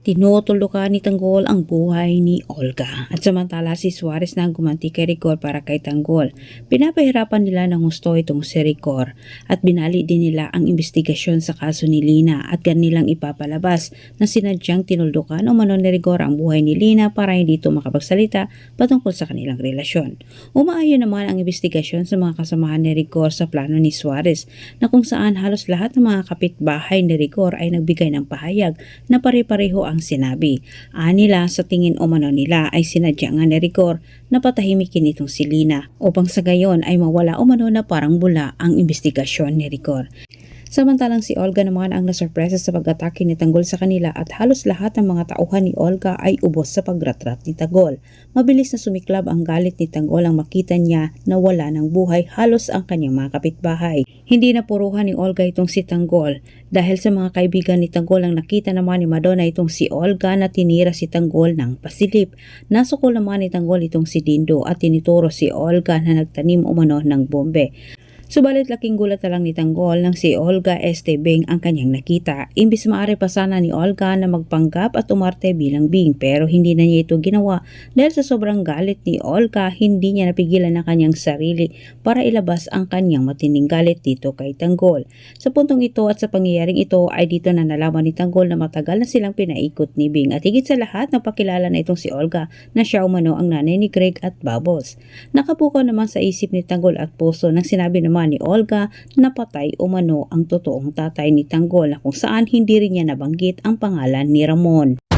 tinutulukan ni Tanggol ang buhay ni Olga. At samantala si Suarez na gumanti kay Rigor para kay Tanggol. Pinapahirapan nila ng gusto itong si Rigor at binali din nila ang investigasyon sa kaso ni Lina at kanilang ipapalabas na sinadyang tinuldukan o mano ni Rigor ang buhay ni Lina para hindi ito makapagsalita patungkol sa kanilang relasyon. Umaayon naman ang investigasyon sa mga kasamahan ni Rigor sa plano ni Suarez na kung saan halos lahat ng mga kapitbahay ni Rigor ay nagbigay ng pahayag na pare-pareho ang sinabi. Anila sa tingin umano nila ay sinadya nga ni Rigor na patahimikin itong si Lina upang sa gayon ay mawala umano na parang bula ang investigasyon ni Rigor. Samantalang si Olga naman ang nasurpresa sa pag-atake ni Tanggol sa kanila at halos lahat ng mga tauhan ni Olga ay ubos sa pagratrat ni Tanggol. Mabilis na sumiklab ang galit ni Tanggol ang makita niya na wala ng buhay halos ang kanyang mga kapitbahay. Hindi na puruhan ni Olga itong si Tanggol dahil sa mga kaibigan ni Tanggol ang nakita naman ni Madonna itong si Olga na tinira si Tanggol ng pasilip. Nasukol naman ni Tanggol itong si Dindo at tinituro si Olga na nagtanim umano ng bombe. Subalit laking gulat na lang ni Tanggol nang si Olga Estebeng ang kanyang nakita. Imbis maaari pa sana ni Olga na magpanggap at umarte bilang Bing pero hindi na niya ito ginawa dahil sa sobrang galit ni Olga hindi niya napigilan ang kanyang sarili para ilabas ang kanyang matinding galit dito kay Tanggol. Sa puntong ito at sa pangyayaring ito ay dito na nalaman ni Tanggol na matagal na silang pinaikot ni Bing at higit sa lahat napakilala na itong si Olga na siya umano ang nanay ni Greg at Bubbles. Nakapukaw naman sa isip ni Tanggol at puso nang sinabi naman ni Olga na patay umano ang totoong tatay ni Tanggol na kung saan hindi rin niya nabanggit ang pangalan ni Ramon.